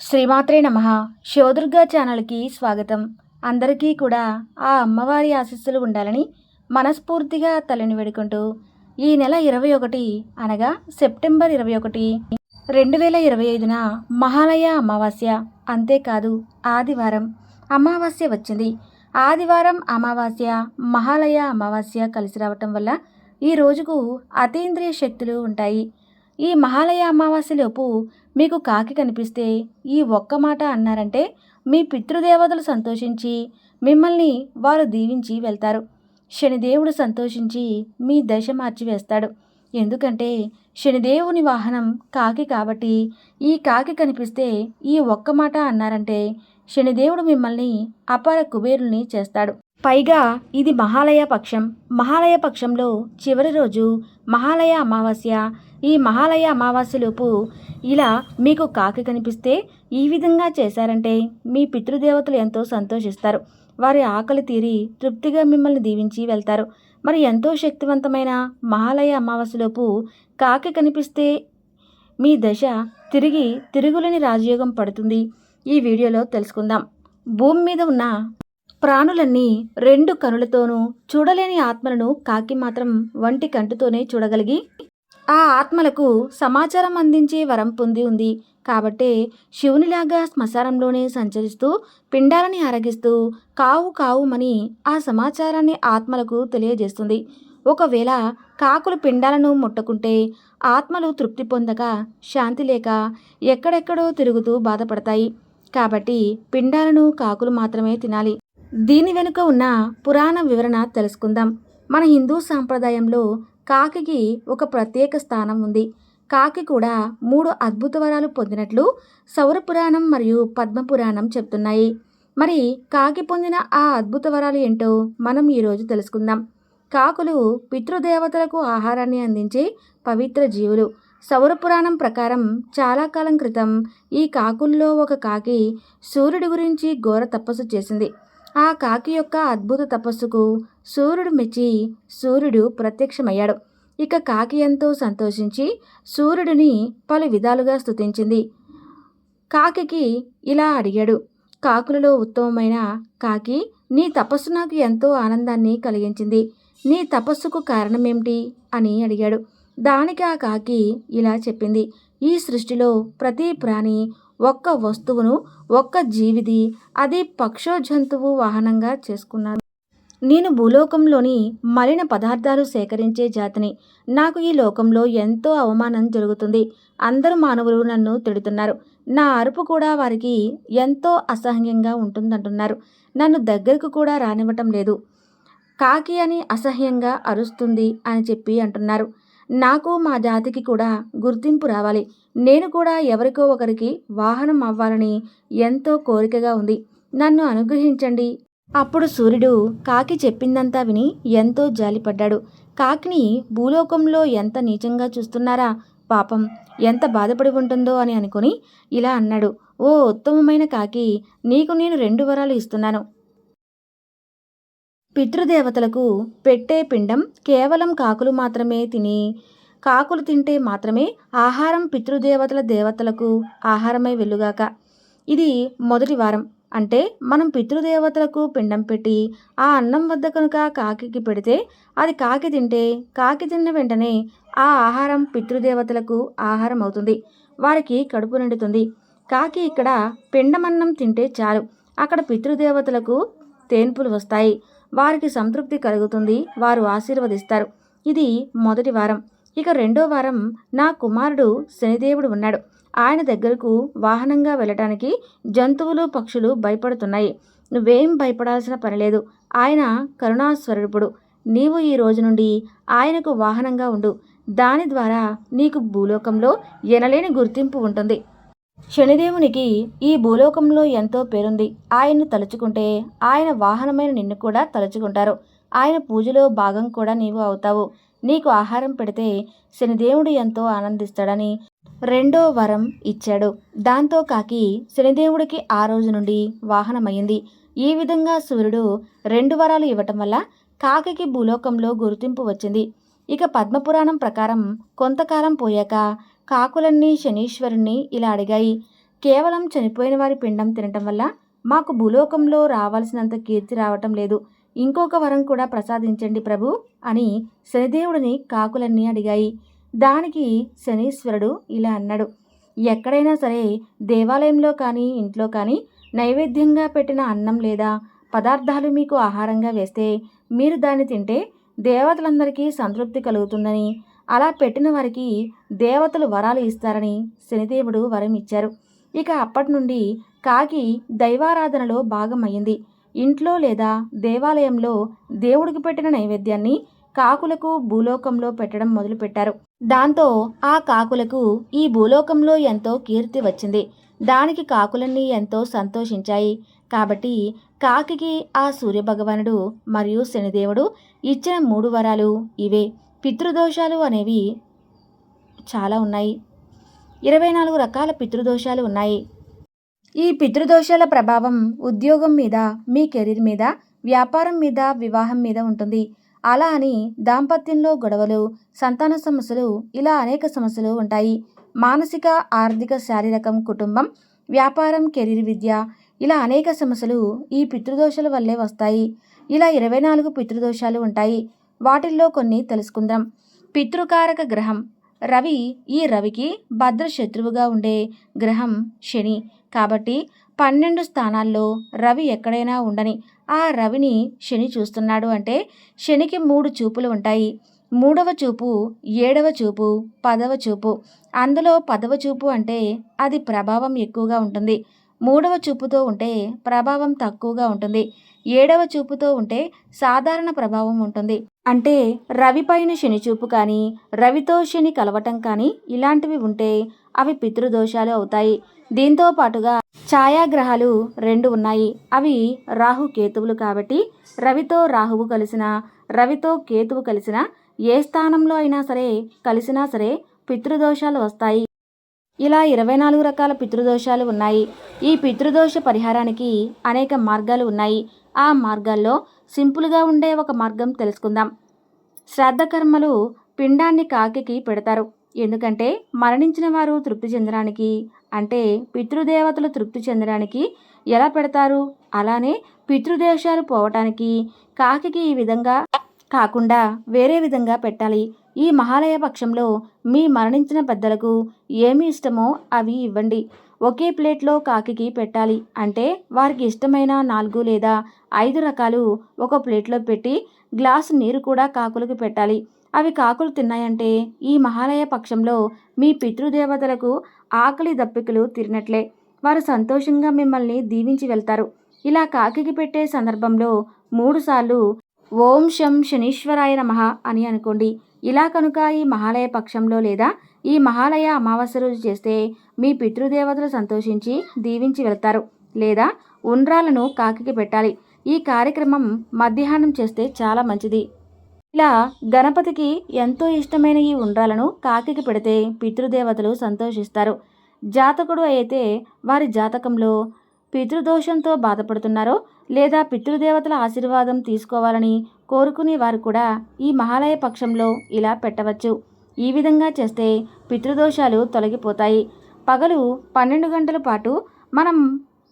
శ్రీమాత్రే నమ. శివదుర్గా ఛానల్కి స్వాగతం. అందరికీ కూడా ఆ అమ్మవారి ఆశీస్సులు ఉండాలని మనస్ఫూర్తిగా తల్లిని వేడుకుంటూ ఈ నెల ఇరవై ఒకటి అనగా సెప్టెంబర్ ఇరవై ఒకటి రెండు వేల ఇరవై ఐదున మహాలయ అమావాస్య. అంతేకాదు ఆదివారం అమావాస్య వచ్చింది. ఆదివారం అమావాస్య మహాలయ అమావాస్య కలిసి రావటం వల్ల ఈ రోజుకు అతీంద్రియ శక్తులు ఉంటాయి. ఈ మహాలయ అమావాస్యలోపు మీకు కాకి కనిపిస్తే ఈ ఒక్క మాట అన్నారంటే మీ పితృదేవతలు సంతోషించి మిమ్మల్ని వారు దీవించి వెళ్తారు. శనిదేవుడు సంతోషించి మీ దశ మార్చివేస్తాడు ఎందుకంటే శనిదేవుని వాహనం కాకి కాబట్టి ఈ కాకి కనిపిస్తే ఈ ఒక్క మాట అన్నారంటే శనిదేవుడు మిమ్మల్ని అపార కుబేరుల్ని చేస్తాడు. పైగా ఇది మహాలయ పక్షం. మహాలయ పక్షంలో చివరి రోజు మహాలయ అమావాస్య ఈ మహాలయ అమావాస్యలోపు ఇలా మీకు కాకి కనిపిస్తే ఈ విధంగా చేశారంటే మీ పితృదేవతలు ఎంతో సంతోషిస్తారు. వారి ఆకలి తీరి తృప్తిగా మిమ్మల్ని దీవించి వెళ్తారు. మరి ఎంతో శక్తివంతమైన మహాలయ అమావాస్యలోపు కాకి కనిపిస్తే మీ దశ తిరిగి తిరుగులేని రాజయోగం పడుతుంది. ఈ వీడియోలో తెలుసుకుందాం. భూమి మీద ఉన్న ప్రాణులన్నీ రెండు కనులతోనూ చూడలేని ఆత్మలను కాకి మాత్రం వంటి కంటితోనే చూడగలిగి ఆ ఆత్మలకు సమాచారం అందించే వరం పొంది ఉంది. కాబట్టే శివునిలాగా శ్మశానంలోనే సంచరిస్తూ పిండాలని ఆరగిస్తూ కావు కావుమని ఆ సమాచారాన్ని ఆత్మలకు తెలియజేస్తుంది. ఒకవేళ కాకులు పిండాలను ముట్టకుంటే ఆత్మలు తృప్తి పొందక శాంతి లేక ఎక్కడెక్కడో తిరుగుతూ బాధపడతాయి. కాబట్టి పిండాలను కాకులు మాత్రమే తినాలి. దీని వెనుక ఉన్న పురాణ వివరణ తెలుసుకుందాం. మన హిందూ సాంప్రదాయంలో కాకికి ఒక ప్రత్యేక స్థానం ఉంది. కాకి కూడా మూడు అద్భుత వరాలు పొందినట్లు సౌరపురాణం మరియు పద్మపురాణం చెప్తున్నాయి. మరి కాకి పొందిన ఆ అద్భుత వరాలు ఏంటో మనం ఈరోజు తెలుసుకుందాం. కాకులు పితృదేవతలకు ఆహారాన్ని అందించే పవిత్ర జీవులు. సౌరపురాణం ప్రకారం చాలా కాలం క్రితం ఈ కాకుల్లో ఒక కాకి సూర్యుడి గురించి ఘోర తపస్సు చేసింది. ఆ కాకి యొక్క అద్భుత తపస్సుకు సూర్యుడు మెచ్చి సూర్యుడు ప్రత్యక్షమయ్యాడు. ఇక కాకి ఎంతో సంతోషించి సూర్యుడిని పలు విధాలుగా స్తుతించింది. కాకికి ఇలా అడిగాడు కాకులలో ఉత్తమమైన కాకి నీ తపస్సు నాకు ఎంతో ఆనందాన్ని కలిగించింది. నీ తపస్సుకు కారణమేమిటి? అని అడిగాడు. దానికి ఆ కాకి ఇలా చెప్పింది ఈ సృష్టిలో ప్రతి ప్రాణి ఒక్క వస్తువును ఒక్క జీవిది అది పక్షో జంతువు వాహనంగా చేసుకున్నాను నేను భూలోకంలోని మలిన పదార్థాలు సేకరించే జాతిని. నాకు ఈ లోకంలో ఎంతో అవమానం జరుగుతుంది. అందరు మానవులు నన్ను తిడుతున్నారు. నా అరుపు కూడా వారికి ఎంతో అసహ్యంగా ఉంటుందంటున్నారు. నన్ను దగ్గరకు కూడా రానివ్వటం లేదు. కాకి అని అసహ్యంగా అరుస్తుంది అని చెప్పి అంటున్నారు. నాకు మా జాతికి కూడా గుర్తింపు రావాలి. నేను కూడా ఎవరికో ఒకరికి వాహనం అవ్వాలని ఎంతో కోరికగా ఉంది. నన్ను అనుగ్రహించండి. అప్పుడు సూర్యుడు కాకి చెప్పిందంతా విని ఎంతో జాలిపడ్డాడు. కాకిని భూలోకంలో ఎంత నీచంగా చూస్తున్నారా? పాపం ఎంత బాధపడి ఉంటుందో అని అనుకుని ఇలా అన్నాడు. ఓ ఉత్తమమైన కాకి నీకు నేను రెండు వరాలు ఇస్తున్నాను. పితృదేవతలకు పెట్టే పిండం కేవలం కాకులు మాత్రమే తిని కాకులు తింటే మాత్రమే ఆహారం పితృదేవతల దేవతలకు ఆహారమై వెలుగాక ఇది మొదటి వారం. అంటే మనం పితృదేవతలకు పిండం పెట్టి ఆ అన్నం వద్ద కనుక కాకికి పెడితే అది కాకి తింటే కాకి తిన్న వెంటనే ఆ ఆహారం పితృదేవతలకు ఆహారం అవుతుంది. వారికి కడుపు నిండుతుంది. కాకి ఇక్కడ పిండమన్నం తింటే చాలు. అక్కడ పితృదేవతలకు తేన్పులు వస్తాయి. వారికి సంతృప్తి కలుగుతుంది వారు ఆశీర్వదిస్తారు. ఇది మొదటి వారం. ఇక రెండో వారం నా కుమారుడు శనిదేవుడు ఉన్నాడు. ఆయన దగ్గరకు వాహనంగా వెళ్ళటానికి జంతువులు పక్షులు భయపడుతున్నాయి. నువ్వేం భయపడాల్సిన పని లేదు. ఆయన కరుణాస్వరూపుడు. నీవు ఈ రోజు నుండి ఆయనకు వాహనంగా ఉండు. దాని ద్వారా నీకు భూలోకంలో ఎనలేని గుర్తింపు ఉంటుంది. శనిదేవునికి ఈ భూలోకంలో ఎంతో పేరుంది. ఆయన్ను తలుచుకుంటే ఆయన వాహనమైన నిన్ను కూడా తలుచుకుంటారు. ఆయన పూజలో భాగం కూడా నీవు అవుతావు. నీకు ఆహారం పెడితే శనిదేవుడు ఎంతో ఆనందిస్తాడని రెండో వరం ఇచ్చాడు. దాంతో కాకి శనిదేవుడికి ఆ రోజు నుండి వాహనమైంది ఈ విధంగా సూర్యుడు రెండు వరాలు ఇవ్వటం వల్ల కాకి భూలోకంలో గుర్తింపు వచ్చింది. ఇక పద్మపురాణం ప్రకారం కొంతకాలం పోయాక కాకులన్నీ శనీశ్వరుణ్ణి ఇలా అడిగాయి. కేవలం చనిపోయిన వారి పిండం తినటం వల్ల మాకు భూలోకంలో రావాల్సినంత కీర్తి రావటం లేదు. ఇంకొక వరం కూడా ప్రసాదించండి ప్రభు అని శనిదేవుడిని కాకులన్నీ అడిగాయి. దానికి శనీశ్వరుడు ఇలా అన్నాడు. ఎక్కడైనా సరే దేవాలయంలో కానీ ఇంట్లో కానీ నైవేద్యంగా పెట్టిన అన్నం లేదా పదార్థాలు మీకు ఆహారంగా వేస్తే మీరు దాన్ని తింటే దేవతలందరికీ సంతృప్తి కలుగుతుందని అలా పెట్టిన వారికి దేవతలు వరాలు ఇస్తారని శనిదేవుడు వరం ఇచ్చారు. ఇక అప్పటి నుండి కాకి దైవారాధనలో భాగమయ్యింది. ఇంట్లో లేదా దేవాలయంలో దేవుడికి పెట్టిన నైవేద్యాన్ని కాకులకు భూలోకంలో పెట్టడం మొదలుపెట్టారు. దాంతో ఆ కాకులకు ఈ భూలోకంలో ఎంతో కీర్తి వచ్చింది. దానికి కాకులన్నీ ఎంతో సంతోషించాయి. కాబట్టి కాకికి ఆ సూర్యభగవానుడు మరియు శనిదేవుడు ఇచ్చిన మూడు వరాలు ఇవే. పితృదోషాలు అనేవి చాలా ఉన్నాయి. ఇరవై నాలుగు రకాల పితృదోషాలు ఉన్నాయి. ఈ పితృదోషాల ప్రభావం ఉద్యోగం మీద మీ కెరీర్ మీద వ్యాపారం మీద వివాహం మీద ఉంటుంది. అలా అని దాంపత్యంలో గొడవలు సంతాన సమస్యలు ఇలా అనేక సమస్యలు ఉంటాయి. మానసిక ఆర్థిక శారీరకం కుటుంబం వ్యాపారం కెరీర్ విద్య ఇలా అనేక సమస్యలు ఈ పితృదోషాల వల్లే వస్తాయి. ఇలా ఇరవై నాలుగు పితృదోషాలు ఉంటాయి. వాటిల్లో కొన్ని తెలుసుకుందాం. పితృకారక గ్రహం. రవి ఈ రవికి భద్ర శత్రువుగా ఉండే గ్రహం శని. కాబట్టి పన్నెండు స్థానాల్లో రవి ఎక్కడైనా ఉండని ఆ రవిని శని చూస్తున్నాడు అంటే శనికి మూడు చూపులు ఉంటాయి. మూడవ చూపు ఏడవ చూపు పదవ చూపు. అందులో పదవ చూపు అంటే అది ప్రభావం ఎక్కువగా ఉంటుంది. మూడవ చూపుతో ఉంటే ప్రభావం తక్కువగా ఉంటుంది. ఏడవ చూపుతో ఉంటే సాధారణ ప్రభావం ఉంటుంది. అంటే రవి పైన శని చూపు కానీ రవితో శని కలవటం కానీ ఇలాంటివి ఉంటే అవి పితృదోషాలు అవుతాయి. దీంతో పాటుగా ఛాయాగ్రహాలు రెండు ఉన్నాయి. అవి రాహు కేతువులు కాబట్టి రవితో రాహువు కలిసిన రవితో కేతువు కలిసిన ఏ స్థానంలో అయినా సరే కలిసినా సరే పితృదోషాలు వస్తాయి. ఇలా ఇరవై నాలుగు రకాల పితృదోషాలు ఉన్నాయి. ఈ పితృదోష పరిహారానికి అనేక మార్గాలు ఉన్నాయి. ఆ మార్గాల్లో సింపుల్గా ఉండే ఒక మార్గం తెలుసుకుందాం. శ్రాద్ధ కర్మలు పిండాన్ని కాకికి పెడతారు. ఎందుకంటే మరణించిన వారు తృప్తి చెందడానికి అంటే పితృదేవతలు తృప్తి చెందడానికి ఎలా పెడతారు? అలానే పితృదేశాలు పోవటానికి కాకికి ఈ విధంగా కాకుండా వేరే విధంగా పెట్టాలి. ఈ మహాలయ పక్షంలో మీ మరణించిన పెద్దలకు ఏమి ఇష్టమో అవి ఇవ్వండి. ఒకే ప్లేట్లో కాకికి పెట్టాలి. అంటే వారికి ఇష్టమైన నాలుగు లేదా ఐదు రకాలు ఒక ప్లేట్లో పెట్టి గ్లాసు నీరు కూడా కాకులకు పెట్టాలి. అవి కాకులు తిన్నాయంటే ఈ మహాలయ పక్షంలో మీ పితృదేవతలకు ఆకలి దప్పికలు తిరినట్లే. వారు సంతోషంగా మిమ్మల్ని దీవించి వెళ్తారు. ఇలా కాకికి పెట్టే సందర్భంలో మూడుసార్లు ఓం శం శనీశ్వరాయ నమ అని అనుకోండి. ఇలా కనుక ఈ మహాలయ పక్షంలో లేదా ఈ మహాలయ అమావాస్య రోజు చేస్తే మీ పితృదేవతలు సంతోషించి దీవించి వెళ్తారు. లేదా ఉండ్రాలను కాకికి పెట్టాలి. ఈ కార్యక్రమం మధ్యాహ్నం చేస్తే చాలా మంచిది. ఇలా గణపతికి ఎంతో ఇష్టమైన ఈ ఉండ్రాలను కాకికి పెడితే పితృదేవతలు సంతోషిస్తారు. జాతకుడు అయితే వారి జాతకంలో పితృదోషంతో బాధపడుతున్నారో లేదా పితృదేవతల ఆశీర్వాదం తీసుకోవాలని కోరుకునే వారు కూడా ఈ మహాలయ పక్షంలో ఇలా పెట్టవచ్చు. ఈ విధంగా చేస్తే పితృదోషాలు తొలగిపోతాయి. పగలు పన్నెండు గంటల పాటు మనం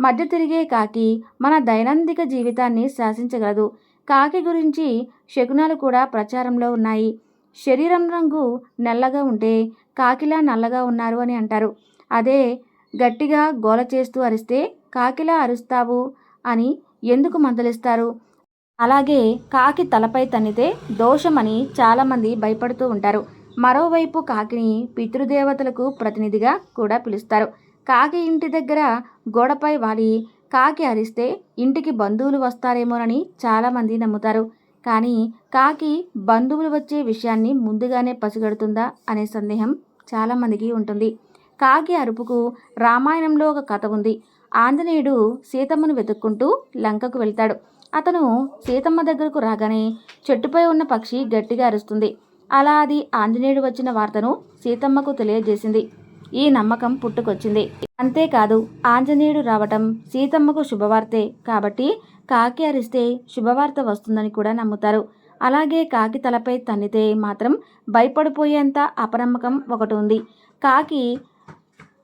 మధ్య తిరిగే కాకి మన దైనందిక జీవితాన్ని శాసించగలదు. కాకి గురించి శకునాలు కూడా ప్రచారంలో ఉన్నాయి. శరీరం రంగు నల్లగా ఉంటే కాకిలా నల్లగా ఉన్నారు అని అంటారు. అదే గట్టిగా గోల చేస్తూ అరిస్తే కాకిలా అరుస్తావు అని ఎందుకు మందలిస్తారు? అలాగే కాకి తలపై తన్నితే దోషమని చాలామంది భయపడుతూ ఉంటారు. మరోవైపు కాకిని పితృదేవతలకు ప్రతినిధిగా కూడా పిలుస్తారు. కాకి ఇంటి దగ్గర గోడపై వాలి. కాకి అరిస్తే ఇంటికి బంధువులు వస్తారేమోనని చాలామంది నమ్ముతారు. కానీ కాకి బంధువులు వచ్చే విషయాన్ని ముందుగానే పసిగడుతుందా అనే సందేహం చాలామందికి ఉంటుంది. కాకి అరుపుకు రామాయణంలో ఒక కథ ఉంది. ఆంజనేయుడు సీతమ్మను వెతుక్కుంటూ లంకకు వెళ్తాడు. అతను సీతమ్మ దగ్గరకు రాగానే చెట్టుపై ఉన్న పక్షి గట్టిగా అరుస్తుంది. అలా అది ఆంజనేయుడు వచ్చిన వార్తను సీతమ్మకు తెలియజేసింది. ఈ నమ్మకం పుట్టుకొచ్చింది. అంతేకాదు ఆంజనేయుడు రావటం సీతమ్మకు శుభవార్తే కాబట్టి కాకి అరిస్తే శుభవార్త వస్తుందని కూడా నమ్ముతారు. అలాగే కాకి తలపై తన్నితే మాత్రం భయపడిపోయేంత అపనమ్మకం ఒకటి ఉంది. కాకి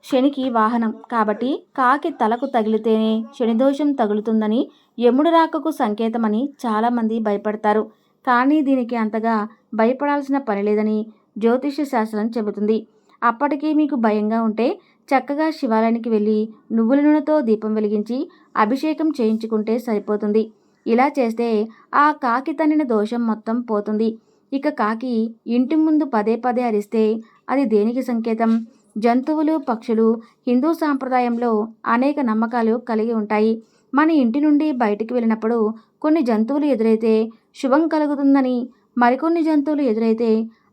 శనికి వాహనం కాబట్టి కాకి తలకు తగిలితేనే శనిదోషం తగులుతుందని యముడు రాకకు సంకేతమని చాలామంది భయపడతారు. కానీ దీనికి అంతగా భయపడాల్సిన పని లేదని జ్యోతిష్య శాస్త్రం చెబుతుంది. అప్పటికీ మీకు భయంగా ఉంటే చక్కగా శివాలయానికి వెళ్ళి నువ్వుల నూనెతో దీపం వెలిగించి అభిషేకం చేయించుకుంటే సరిపోతుంది. ఇలా చేస్తే ఆ కాకి తన్నిన దోషం మొత్తం పోతుంది. ఇక కాకి ఇంటి ముందు పదే పదే అరిస్తే అది దేనికి సంకేతం? జంతువులు పక్షులు హిందూ సాంప్రదాయంలో అనేక నమ్మకాలు కలిగి ఉంటాయి. మన ఇంటి నుండి బయటికి వెళ్ళినప్పుడు కొన్ని జంతువులు ఎదురైతే శుభం కలుగుతుందని మరికొన్ని జంతువులు ఎదురైతే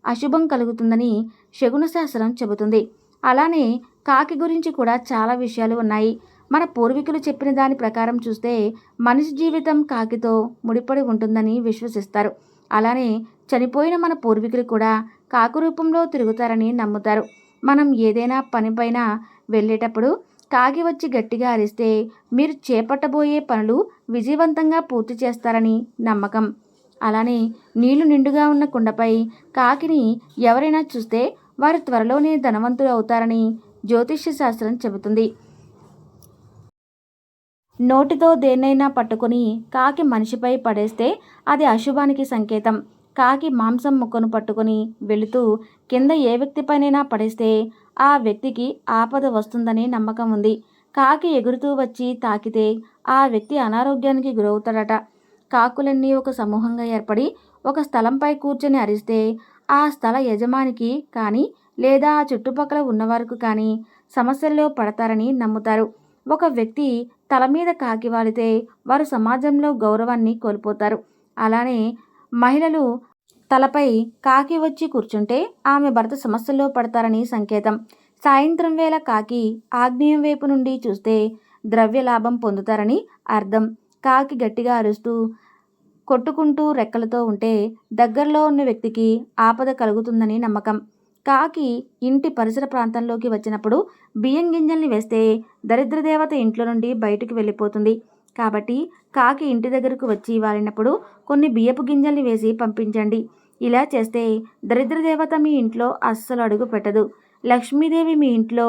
అశుభం కలుగుతుందని శగున శాస్త్రం చెబుతుంది. అలానే కాకి గురించి కూడా చాలా విషయాలు ఉన్నాయి. మన పూర్వీకులు చెప్పిన దాని ప్రకారం చూస్తే మనిషి జీవితం కాకితో ముడిపడి ఉంటుందని విశ్వసిస్తారు. అలానే చనిపోయిన మన పూర్వీకులు కూడా కాకు రూపంలో తిరుగుతారని నమ్ముతారు. మనం ఏదైనా పనిపైన వెళ్ళేటప్పుడు కాకి వచ్చి గట్టిగా అరిస్తే మీరు చేపట్టబోయే పనులు విజయవంతంగా పూర్తి చేస్తారని నమ్మకం. అలానే నీళ్ళు నిండుగా ఉన్న కుండపై కాకిని ఎవరైనా చూస్తే వారు త్వరలోనే ధనవంతులు అవుతారని జ్యోతిష్య శాస్త్రం చెబుతుంది. నోటితో దేన్నైనా పట్టుకొని కాకి మనిషిపై పడేస్తే అది అశుభానికి సంకేతం. కాకి మాంసం ముక్కను పట్టుకొని వెళుతూ కింద ఏ వ్యక్తిపైనైనా పడేస్తే ఆ వ్యక్తికి ఆపద వస్తుందనే నమ్మకం ఉంది. కాకి ఎగురుతూ వచ్చి తాకితే ఆ వ్యక్తి అనారోగ్యానికి గురవుతాడట. కాకులన్నీ ఒక సమూహంగా ఏర్పడి ఒక స్థలంపై కూర్చొని అరిస్తే ఆ స్థల యజమానికి కానీ లేదా ఆ చుట్టుపక్కల ఉన్నవారికి కానీ సమస్యల్లో పడతారని నమ్ముతారు. ఒక వ్యక్తి తల మీద కాకి వాలితే వారు సమాజంలో గౌరవాన్ని కోల్పోతారు. అలానే మహిళలు తలపై కాకి వచ్చి కూర్చుంటే ఆమె భర్త సమస్యల్లో పడతారని సంకేతం. సాయంత్రం వేళ కాకి ఆగ్నేయం వైపు నుండి చూస్తే ద్రవ్య లాభం పొందుతారని అర్థం. కాకి గట్టిగా అరుస్తూ కొట్టుకుంటూ రెక్కలతో ఉంటే దగ్గరలో ఉన్న వ్యక్తికి ఆపద కలుగుతుందని నమ్మకం. కాకి ఇంటి పరిసర ప్రాంతంలోకి వచ్చినప్పుడు బియ్యం గింజల్ని వేస్తే దరిద్రదేవత ఇంట్లో నుండి బయటకు వెళ్ళిపోతుంది. కాబట్టి కాకి ఇంటి దగ్గరకు వచ్చి వాలినప్పుడు కొన్ని బియ్యపు గింజల్ని వేసి పంపించండి. ఇలా చేస్తే దరిద్రదేవత మీ ఇంట్లో అస్సలు అడుగు పెట్టదు. లక్ష్మీదేవి మీ ఇంట్లో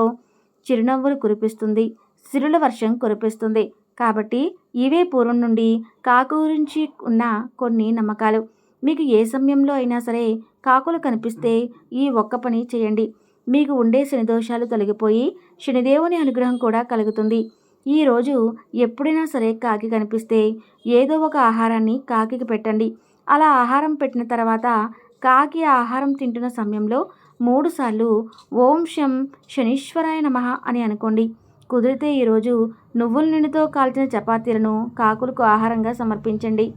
చిరునవ్వులు కురిపిస్తుంది. సిరుల వర్షం కురిపిస్తుంది. కాబట్టి ఇవే పూర్వం నుండి కాకు గురించి ఉన్న కొన్ని నమ్మకాలు. మీకు ఏ సమయంలో అయినా సరే కాకులు కనిపిస్తే ఈ ఒక్క పని చేయండి. మీకు ఉండే శనిదోషాలు తొలగిపోయి శనిదేవుని అనుగ్రహం కూడా కలుగుతుంది. ఈరోజు ఎప్పుడైనా సరే కాకి కనిపిస్తే ఏదో ఒక ఆహారాన్ని కాకికి పెట్టండి. అలా ఆహారం పెట్టిన తర్వాత కాకి ఆహారం తింటున్న సమయంలో మూడుసార్లు ఓం శం శనీశ్వరాయ నమ అని అనుకోండి. కుదిరితే ఈరోజు నువ్వుల నూనెతో కాల్చిన చపాతీలను కాకులకు ఆహారంగా సమర్పించండి.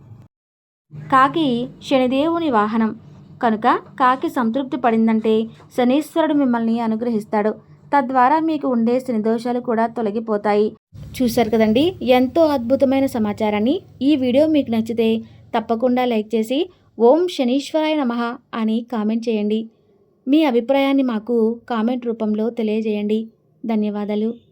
కాకి శనిదేవుని వాహనం. కనుక కాకి సంతృప్తి పడిందంటే శనీశ్వరుడు మిమ్మల్ని అనుగ్రహిస్తాడు. తద్వారా మీకు ఉండే శనిదోషాలు కూడా తొలగిపోతాయి. చూశారు కదండి? ఎంతో అద్భుతమైన సమాచారాన్ని ఈ వీడియో మీకు నచ్చితే తప్పకుండా లైక్ చేసి ఓం శనీశ్వరాయ నమ అని కామెంట్ చేయండి. మీ అభిప్రాయాన్ని మాకు కామెంట్ రూపంలో తెలియజేయండి. ధన్యవాదాలు.